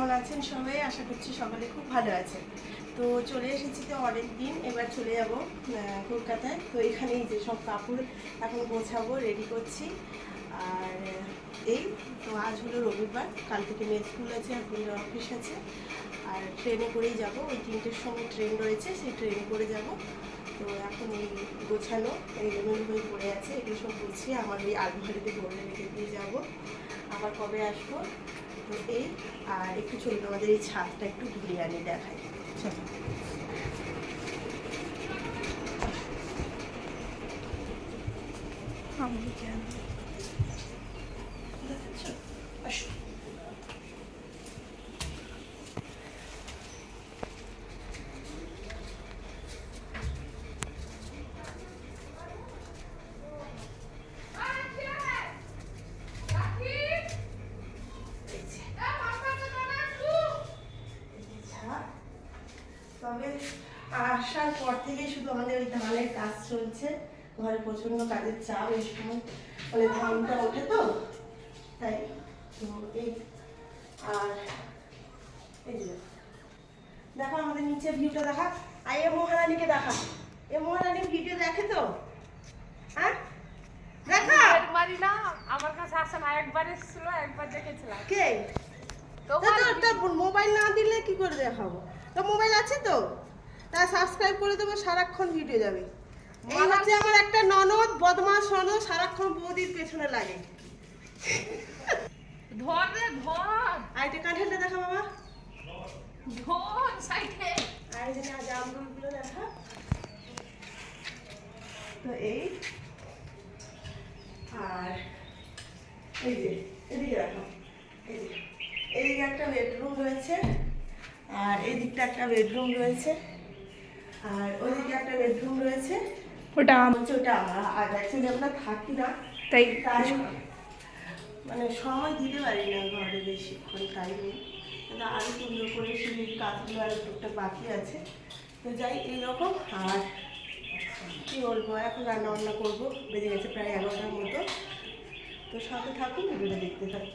কেমন আছেন সবাই? আশা করছি সকালে খুব ভালো আছেন। তো চলে এসেছি তো অনেক দিন এবার চলে যাব কলকাতায়। তো এখানেই যে সব কাপড় এখন গোছাবো রেডি করছি। আর এই, তো আজ হলো রবিবার, কাল থেকে মেয়ে স্কুল আছে আর বোনের অফিস আছে। আর ট্রেনে করেই যাব, ওই তিনটের সময় ট্রেন রয়েছে, সেই ট্রেনে করে যাব। তো এখন এই গোছানো এইগুলো হয়ে পড়ে আছে, এগুলো সব গুছিয়ে আমার ওই আলমারিতে ভরে রেখে দিয়ে যাব। আবার কবে আসব? এই আর একটু চলুন আমাদের এই ছাদটা একটু ঘুরিয়ে আনি দেখাই। চলুন দেখাচ্ছ? আসো। এই যে, এই যে ছাদ। তবে আসার পর থেকে শুধু আমাদের ওই ধানের কাজ চলছে। ঘরে প্রচণ্ড কাজের চাপ এই সময় মানে ধানটা ওঠে তো তাই তো এই আর এই যে দেখো আমাদের নিচে ভিউটা দেখা। আর এ মহারানীকে দেখা। এ মহারানীর ভিডিও দেখে তো? হ্যাঁ? দেখা? একবারই না আমার কাছে আসে না একবার এসেছিল একবার দেখেছিলাম। কে? তো- তা মোবাইল না দিলে কি করে দেখাবো? তো মোবাইল আছে তো? তা সাবস্ক্রাইব করে দেবো সারাক্ষণ ভিডিও যাবে। এই হচ্ছে আমার একটা ননদ বদমাস ননদ সারাক্ষণ বৌদির পেছনে লাগে। ধর রে ধর। আর কাঁঠালটা দেখা বাবা। ধর সাইডে না জামরুলগুলো দেখা। তো এই। আর এই যে এদিকে রাখো। এই যে এদিকে একটা বেডরুম রয়েছে। আর এদিকটা একটা বেডরুম রয়েছে। আর ওইদিকে একটা বেডরুম রয়েছে। ওটা হচ্ছে ওটা আমরা আর অ্যাকচুয়ালি আমরা থাকি না। তাই তাই মানে সময় দিতে পারি না ঘরে বেশিক্ষণ টাইম নেই কিন্তু আরও সুন্দর করে সিঁড়ির কাজগুলো আর টুকটাক বাকি আছে। তো যাই এইরকম। আর কি বলব এখন রান্না বান্না করব। বেজে গেছে প্রায় এগারোটার মতো। তো সাথে থাকুন ভিডিওটা দেখতে থাকুন।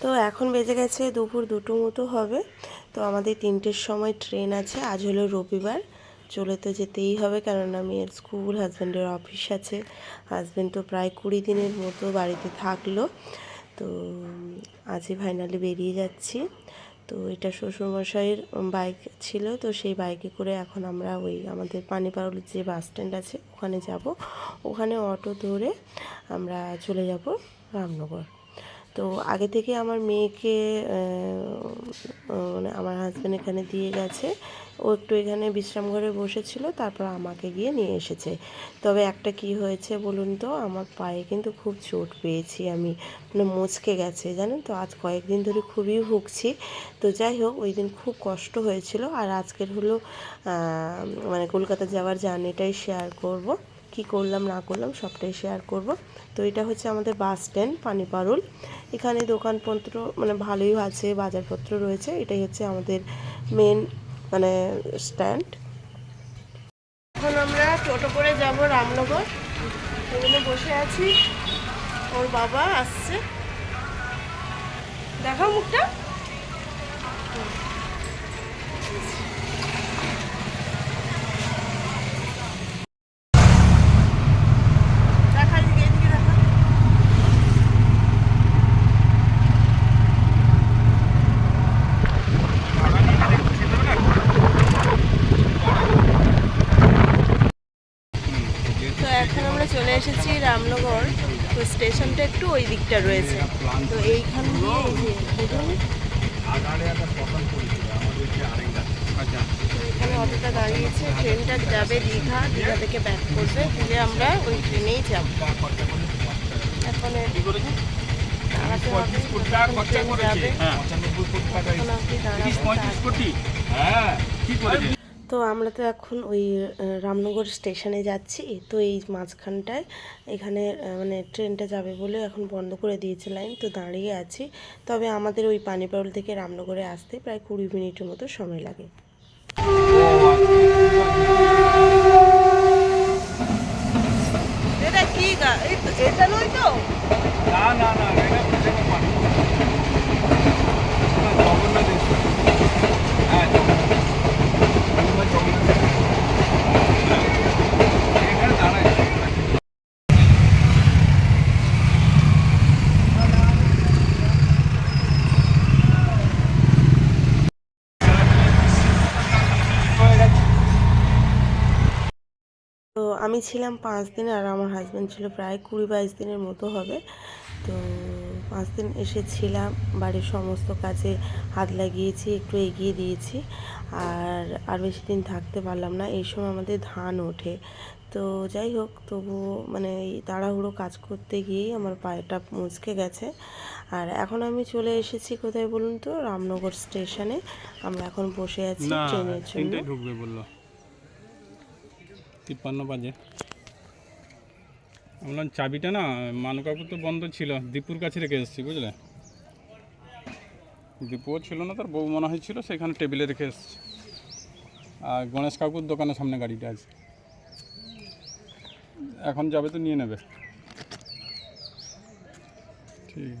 তো এখন বেজে গেছে দুপুর দুটো মতো হবে। তো আমাদের তিনটের সময় ট্রেন আছে। আজ হলো রবিবার। চলে তো যেতেই হবে, কেননা মেয়ের স্কুল, হাজব্যান্ডের অফিস আছে। হাজব্যান্ড তো প্রায় কুড়ি দিনের মতো বাড়িতে থাকল। তো আজই ফাইনালি বেরিয়ে যাচ্ছি। তো এটা শ্বশুরমশাইয়ের বাইক ছিল, তো সেই বাইকে করে এখন আমরা ওই আমাদের পানিপাড়ুর যে বাস স্ট্যান্ড আছে, ওখানে যাব। ওখানে অটো ধরে আমরা চলে যাব রামনগর। তো আগে থেকে আমার মেয়েকে মানে আমার হাজব্যান্ড এখানে দিয়ে গেছে। ও একটু এখানে বিশ্রাম ঘরে বসেছিল, তারপর আমাকে গিয়ে নিয়ে এসেছে। তবে একটা কি হয়েছে বলুন তো, আমার পায়ে কিন্তু খুব চোট পেয়েছি আমি। মানে মুচকে গেছে, জানেন তো? আজ কয়েকদিন ধরে খুবই ভুগছি। তো যাই হোক, ওই দিন খুব কষ্ট হয়েছিল। আর আজকের হলো মানে কলকাতা যাওয়ার জার্নিটাই শেয়ার করব। কি করলাম, না করলাম, সবটাই শেয়ার করব। তো এটা হচ্ছে আমাদের বাস স্ট্যান্ড পানিপারুল। এখানে দোকানপত্র মানে ভালোই আছে, বাজারপত্র রয়েছে। এটাই হচ্ছে আমাদের মেন মানে স্ট্যান্ড এখন আমরা টোটো করে যাব রামনগর। এখানে বসে আছি। ওর বাবা আসছে। দেখাও মুখটা দেখা এদিকে এদিকে দেখা তো এখন আমরা চলে এসেছি রামনগর তো স্টেশনটা একটু ওই দিকটা রয়েছে। তো এইখান দিয়ে দেখুন। এখানে অটোটা দাঁড়িয়েছে ট্রেনটা যাবে দীঘা দীঘা থেকে ব্যাক করবে দিলে আমরা ওই ট্রেনেই যাব। এখন দাঁড়াতে হবে। যাবে। তখন আপনি দাঁড়াবেন তারপর- তো আমরা তো এখন ওই রামনগর স্টেশনে যাচ্ছি। তো এই মাঝখানটায় এখানে মানে ট্রেনটা যাবে বলে এখন বন্ধ করে দিয়েছে লাইন তো দাঁড়িয়ে আছি। তবে আমাদের ওই পানিপাড়ল থেকে রামনগরে আসতে প্রায় কুড়ি মিনিটের মতো সময় লাগে। এটা কি এটা নয় তো? না না না এটা বুঝে পারি আমি ছিলাম পাঁচ দিন আর আমার হাজব্যান্ড ছিল প্রায় কুড়ি বাইশ দিনের মতো হবে। তো পাঁচ দিন এসেছিলাম বাড়ির সমস্ত কাজে হাত লাগিয়েছি একটু এগিয়ে দিয়েছি। আর আর বেশি দিন থাকতে পারলাম না এই সময় আমাদের ধান ওঠে। তো যাই হোক তবু মানে এই তাড়াহুড়ো কাজ করতে গিয়েই আমার পায়েটা মুচকে গেছে। আর এখন আমি চলে এসেছি কোথায় বলুন তো? রামনগর স্টেশনে। আমরা এখন বসে আছি ট্রেনের জন্য। তিপ্পান্ন বাজে। বললাম, চাবিটা না মানকাপুর তো বন্ধ ছিল, দীপুর কাছে রেখে এসেছি, বুঝলে? দীপুও ছিল না, তার বউ মনে হয় ছিল, সেখানে টেবিলে রেখে এসেছি। আর গণেশ কাকুর দোকানের সামনে গাড়িটা আছে। এখন যাবে তো, নিয়ে নেবে। ঠিক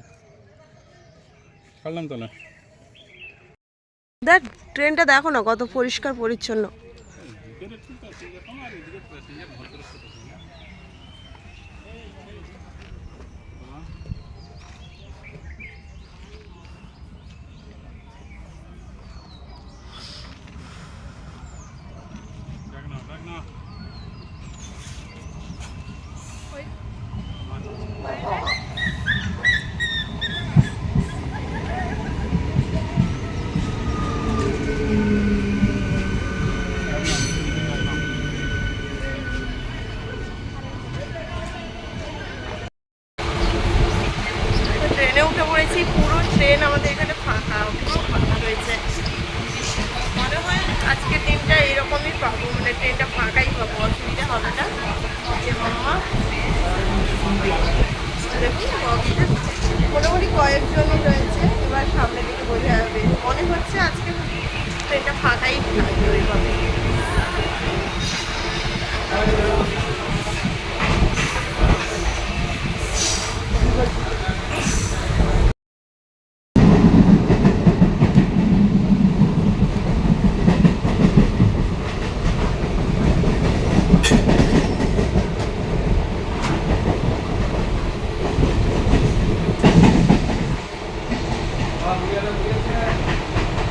কাটলাম তাহলে। দেখ, ট্রেনটা দেখো না, কত পরিষ্কার, পরিচ্ছন্ন। বেড়ে ঠিক আছে যে তোমার এদিকে ঠিক আছে যে ভদ্র মনে হচ্ছে আজকে ট্রেনটা ফাঁকাই থাকবে ওইভাবে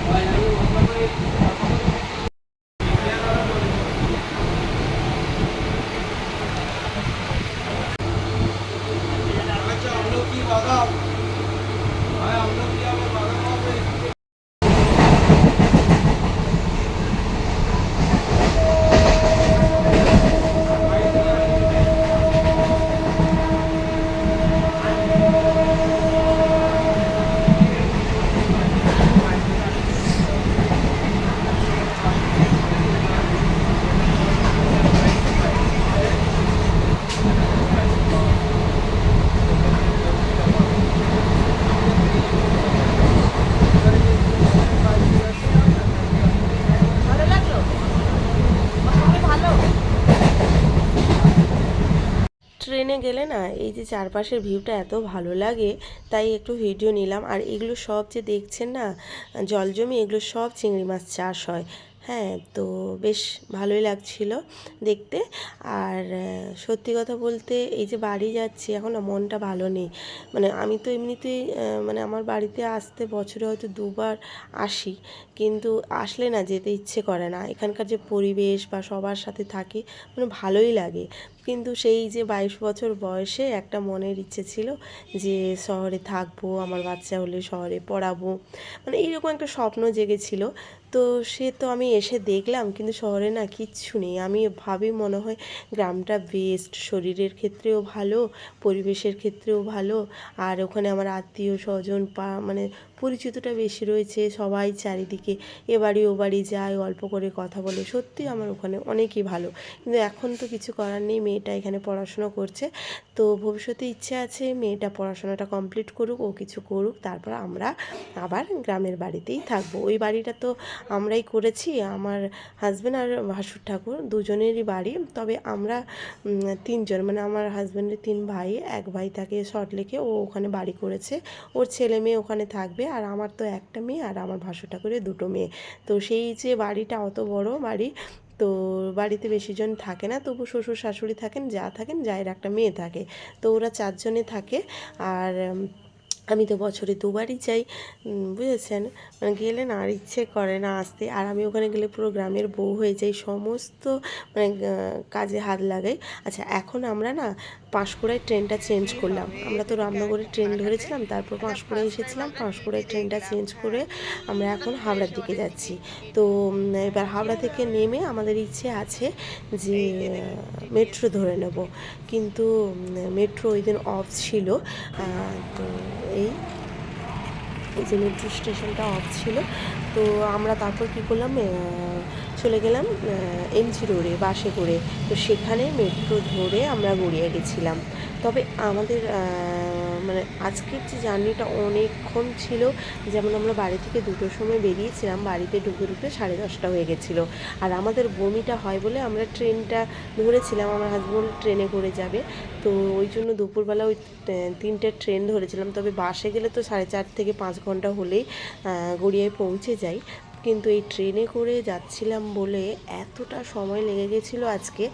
Why are you on my way? ট্রেনে গেলে না, এই যে চারপাশের ভিউটা এত ভালো লাগে, তাই একটু ভিডিও নিলাম। আর এগুলো সব যে দেখছেন না জলজমি এগুলো সব চিংড়ি মাছ চাষ হয়। হ্যাঁ তো বেশ ভালোই লাগছিল দেখতে। আর সত্যি কথা বলতে এই যে বাড়ি যাচ্ছি, এখন না মনটা ভালো নেই। মানে আমি তো এমনিতেই মানে আমার বাড়িতে আসতে বছরে হয়তো দুবার আসি। কিন্তু আসলে না যেতে ইচ্ছে করে না। এখানকার যে পরিবেশ বা সবার সাথে থাকি মানে ভালোই লাগে। কিন্তু সেই যে বাইশ বছর বয়সে একটা মনের ইচ্ছে ছিল যে শহরে থাকব, আমার বাচ্চা হলে শহরে পড়াবো। মানে এইরকম একটা স্বপ্ন জেগেছিল। তো সে তো আমি এসে দেখলাম, কিন্তু শহরে না কিচ্ছু নেই। আমি ভাবি মনে হয় গ্রামটা বেস্ট শরীরের ক্ষেত্রেও ভালো, পরিবেশের ক্ষেত্রেও ভালো। আর ওখানে আমার আত্মীয় স্বজন পা মানে পরিচিতটা বেশি রয়েছে, সবাই চারিদিকে এ বাড়ি ও বাড়ি যায়, অল্প করে কথা বলে। সত্যি আমার ওখানে অনেকই ভালো। কিন্তু এখন তো কিছু করার নেই, মেয়েটা এখানে পড়াশোনা করছে। তো ভবিষ্যতে ইচ্ছে আছে মেয়েটা পড়াশোনাটা কমপ্লিট করুক, ও কিছু করুক, তারপর আমরা আবার গ্রামের বাড়িতেই থাকব। ওই বাড়িটা তো আমরাই করেছি, আমার হাজব্যান্ড আর ভাসুর ঠাকুর দুজনেরই বাড়ি। তবে আমরা তিনজন মানে আমার হাজব্যান্ডের তিন ভাই, এক ভাই থাকে সল্টলেকে ও ওখানে বাড়ি করেছে। ওর ছেলে মেয়ে ওখানে থাকবে আর আমার তো একটা মেয়ে আর আমার ভাসুর ঠাকুরের দুটো মেয়ে। তো সেই যে বাড়িটা অত বড় বাড়ি, তো বাড়িতে বেশি জন থাকে না, তবু শ্বশুর শাশুড়ি থাকেন, যা থাকেন যায়ের একটা মেয়ে থাকে। তো ওরা চারজনে থাকে আর আমি তো বছরে দুবারই যাই বুঝেছেন? মানে গেলে না আর ইচ্ছে করে না আসতে। আর আমি ওখানে গেলে পুরো গ্রামের বউ হয়ে যাই, সমস্ত মানে কাজে হাত লাগাই। আচ্ছা এখন আমরা না পাঁশকুড়ায় ট্রেনটা চেঞ্জ করলাম। আমরা তো রামনগরের ট্রেন ধরেছিলাম, তারপর পাঁশকুড়ায় এসেছিলাম পাঁশকুড়ায় ট্রেনটা চেঞ্জ করে আমরা এখন হাওড়ার দিকে যাচ্ছি। তো এবার হাওড়া থেকে নেমে আমাদের ইচ্ছে আছে যে, মেট্রো ধরে নেব। কিন্তু মেট্রো ওই দিন অফ ছিল তো এই এই যে মেট্রো স্টেশনটা অফ ছিল, তো আমরা তারপর কী করলাম চলে গেলাম এমজি রোডে বাসে করে। তো সেখানে মেট্রো ধরে আমরা গড়িয়ে গেছিলাম। তবে আমাদের মানে আজকের যে জার্নিটা অনেকক্ষণ ছিল, যেমন আমরা বাড়ি থেকে দুটোর সময় বেরিয়েছিলাম, বাড়িতে ঢুকে ঢুকে সাড়ে দশটা হয়ে গেছিল। আর আমাদের বমিটা হয় বলে আমরা ট্রেনটা ধরেছিলাম, আমার হাজব্যান্ড ট্রেনে করে যাবে। তো ওই জন্য দুপুরবেলা ওই তিনটে ট্রেন ধরেছিলাম। তবে বাসে গেলে তো সাড়ে চার থেকে পাঁচ ঘণ্টা হলেই গড়িয়ায় পৌঁছে যাই। কিন্তু এই ট্রেনে করে যাচ্ছিলাম বলে এতটা সময় লেগে গেছিল আজকে।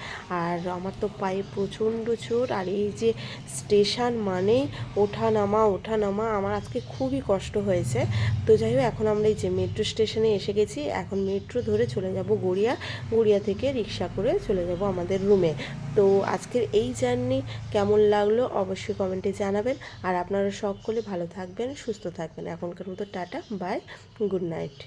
আর আমার তো পায়ে প্রচণ্ড চোট। আর এই যে স্টেশন মানেই ওঠা নামা ওঠা নামা আমার আজকে খুবই কষ্ট হয়েছে। তো যাই হোক, এখন আমরা এই যে মেট্রো স্টেশনে এসে গেছি। এখন মেট্রো ধরে চলে যাব গড়িয়া। গড়িয়া থেকে রিক্সা করে চলে যাব আমাদের রুমে। তো আজকের এই জার্নি কেমন লাগল অবশ্যই কমেন্টে জানাবেন। আর আপনারা সকলে ভালো থাকবেন, সুস্থ থাকবেন। এখনকার মতো টাটা, বাই, গুড নাইট।